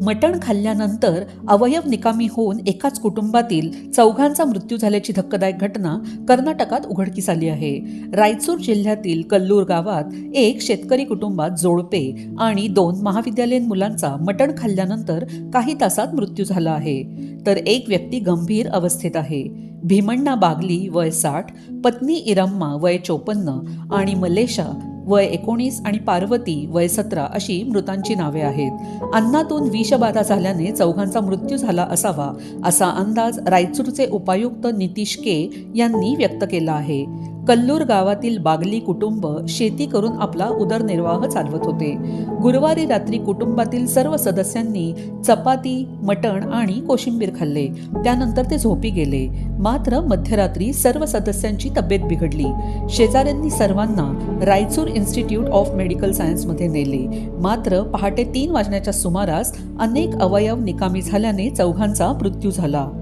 मटण खाल्ल्यानंतर अवयव निकामी होऊन एकाच कुटुंबातील चौघांचा मृत्यू झाल्याची धक्कादायक घटना कर्नाटकात उघडकीस आली आहे. रायचूर जिल्ह्यातील कल्लूर गावात एक शेतकरी कुटुंबात जोडपे आणि दोन महाविद्यालयीन मुलांचा मटण खाल्ल्यानंतर काही तासात मृत्यू झाला आहे. तर एक व्यक्ती गंभीर अवस्थेत आहे. भीमण्णा बागली वय साठ पत्नी इरम्मा वय चोपन्न आणि मलेशा वय एकोणीस आणि पार्वती वय सतरा अशी मृतांची नावे आहेत. अन्नातून विषबाधा झाल्याने चौघांचा मृत्यू झाला असावा असा अंदाज रायचूरचे उपायुक्त नितीश के यांनी व्यक्त केला आहे. कल्लूर गावातील बागली कुटुंब शेती करून आपला उदरनिर्वाह चालवत होते. गुरुवारी रात्री कुटुंबातील सर्व सदस्यांनी चपाती मटण आणि कोशिंबीर खाल्ले. त्यानंतर ते झोपी गेले. मात्र मध्यरात्री सर्व सदस्यांची तब्येत बिघडली. शेजाऱ्यांनी सर्वांना रायचूर इन्स्टिट्यूट ऑफ मेडिकल सायन्समध्ये नेले. मात्र पहाटे तीन वाजण्याच्या सुमारास अनेक अवयव निकामी झाल्याने चौघांचा मृत्यू झाला.